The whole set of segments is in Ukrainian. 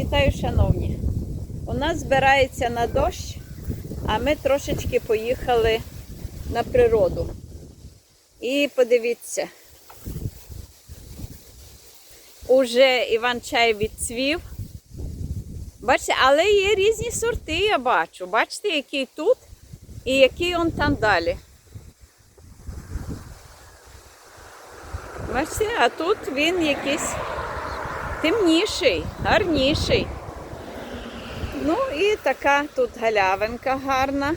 Вітаю, шановні. У нас збирається на дощ, а ми трошечки поїхали на природу. І подивіться, уже Іван-чай відцвів. Бачите, але є різні сорти, я бачу. Бачите, який тут і який он там далі. Бачите, а тут він якийсь темніший, гарніший. Ну і така тут галявинка гарна.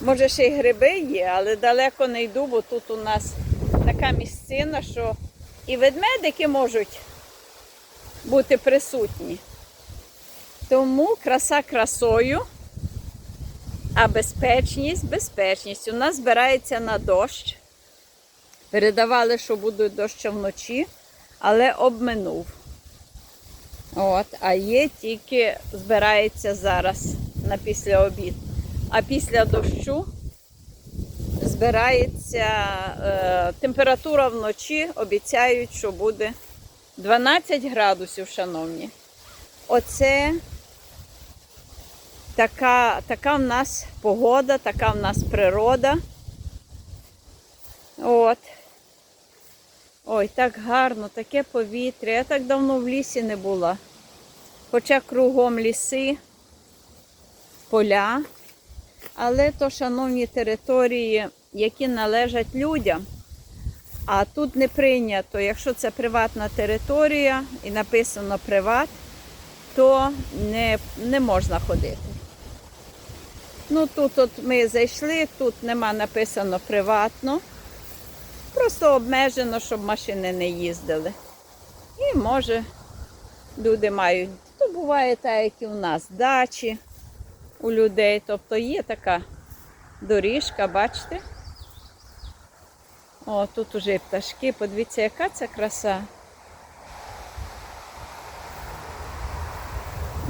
Може ще й гриби є, але далеко не йду, бо тут у нас така місцина, що і ведмедики можуть бути присутні. Тому краса красою, а безпечність безпечність. У нас збирається на дощ. Передавали, що буде дощ вночі, але обминув. От, а є тільки збирається зараз на після обід. А після дощу збирається е, температура вночі, обіцяють, що буде 12 градусів, шановні. Оце така, така в нас погода, така в нас природа. От. Ой, так гарно, таке повітря. Я так давно в лісі не була. Хоча кругом ліси, поля. Але то, шановні території, які належать людям. А тут не прийнято, якщо це приватна територія і написано приват, то не, не можна ходити. Ну тут от ми зайшли, тут нема написано приватно. Просто обмежено, щоб машини не їздили. І може люди мають, то буває так, як і у нас, дачі у людей. Тобто є така доріжка, бачите? О, тут уже і пташки. Подивіться, яка це краса.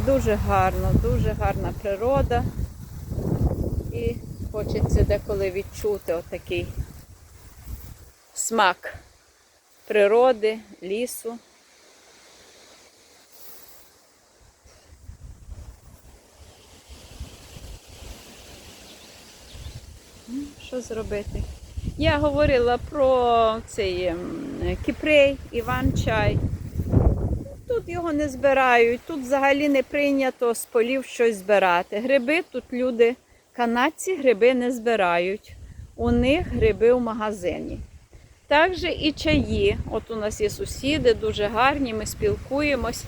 Дуже гарно, дуже гарна природа. І хочеться деколи відчути отакий смак природи, лісу. Що зробити? Я говорила про цей ем, кіпрей, Іван-чай. Тут його не збирають, тут взагалі не прийнято з полів щось збирати. Гриби тут люди, канадці гриби не збирають. У них гриби в магазині. Також і чаї. От у нас є сусіди, дуже гарні, ми спілкуємось.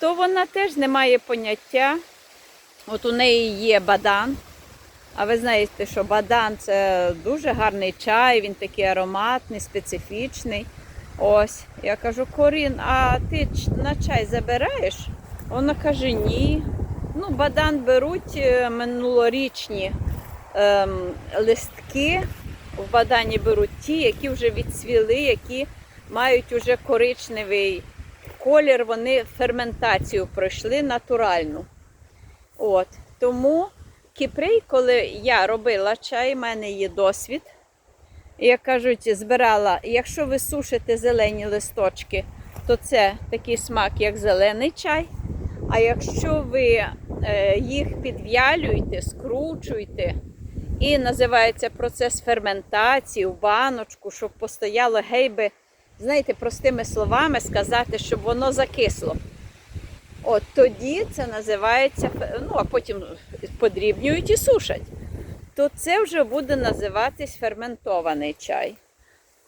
То вона теж не має поняття. От у неї є бадан. А ви знаєте, що бадан це дуже гарний чай, він такий ароматний, специфічний. Ось, я кажу, Корін, а ти на чай забираєш? Вона каже, ні. Ну, бадан беруть е, минулорічні ем, листки. В бадані беруть ті, які вже відцвіли, які мають уже коричневий колір, вони ферментацію пройшли натуральну. От. Тому кіпрей, коли я робила чай, в мене є досвід. Як кажуть, збирала, якщо ви сушите зелені листочки, то це такий смак, як зелений чай. А якщо ви е, їх підв'ялюєте, скручуєте, і називається процес ферментації в баночку, щоб постояло гейби, знаєте, простими словами сказати, щоб воно закисло. От тоді це називається, ну а потім подрібнюють і сушать. То це вже буде називатись ферментований чай.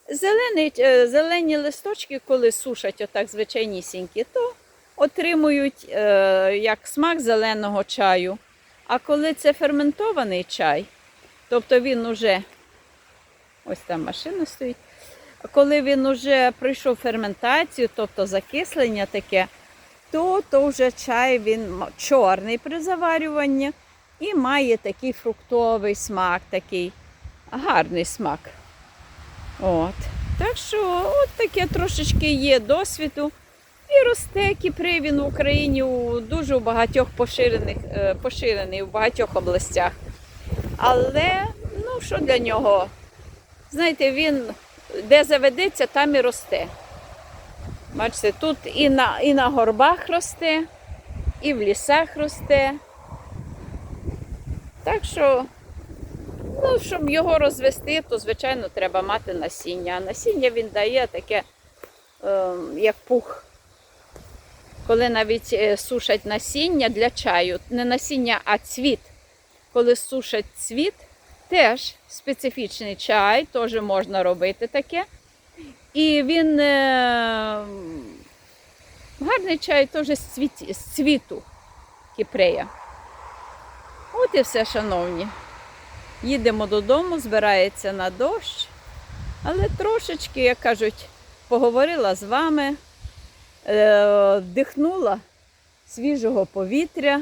Зелений, е, зелені листочки, коли сушать отак звичайнісінькі, то отримують е, як смак зеленого чаю. А коли це ферментований чай, тобто він уже, ось там машина стоїть, коли він уже пройшов ферментацію, тобто закислення таке, то, то вже чай він чорний при заварюванні і має такий фруктовий смак, такий гарний смак. От. Так що от таке трошечки є досвіду. І росте кіпри він в Україні у дуже багатьох поширених, е, поширений у багатьох областях. Але ну що для нього? Знаєте, він де заведеться, там і росте. Бачите, тут і на, і на горбах росте, і в лісах росте. Так що, ну, щоб його розвести, то, звичайно, треба мати насіння. А насіння він дає таке, е, як пух. Коли навіть е, сушать насіння для чаю, не насіння, а цвіт. Коли сушать цвіт, теж специфічний чай, теж можна робити таке. І він е, гарний чай теж з, цвіті, з цвіту кіпрея. От і все, шановні. Їдемо додому, збирається на дощ, але трошечки, як кажуть, поговорила з вами, е, вдихнула свіжого повітря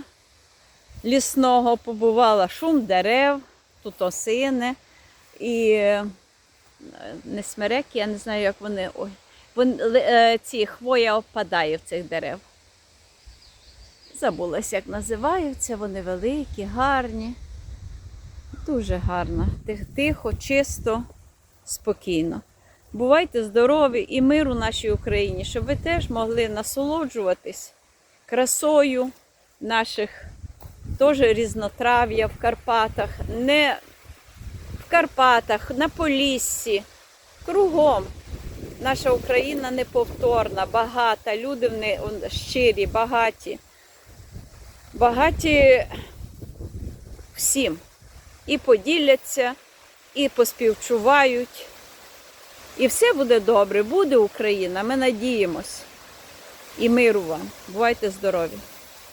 лісного, побувала шум дерев, тут осини і е, не смереки, я не знаю, як вони. Ой, вон, ли- е, ці хвоя опадає в цих дерев. Забулась, як називаються, вони великі, гарні. Дуже гарно. Тихо, чисто, спокійно. Бувайте здорові і миру нашій Україні, щоб ви теж могли насолоджуватись красою наших теж різнотрав'я в Карпатах, не в Карпатах, на Поліссі, кругом. Наша Україна неповторна, багата, люди в неї щирі, багаті. Багаті всім. І поділяться, і поспівчувають. І все буде добре, буде Україна, ми надіємось. І миру вам. Бувайте здорові!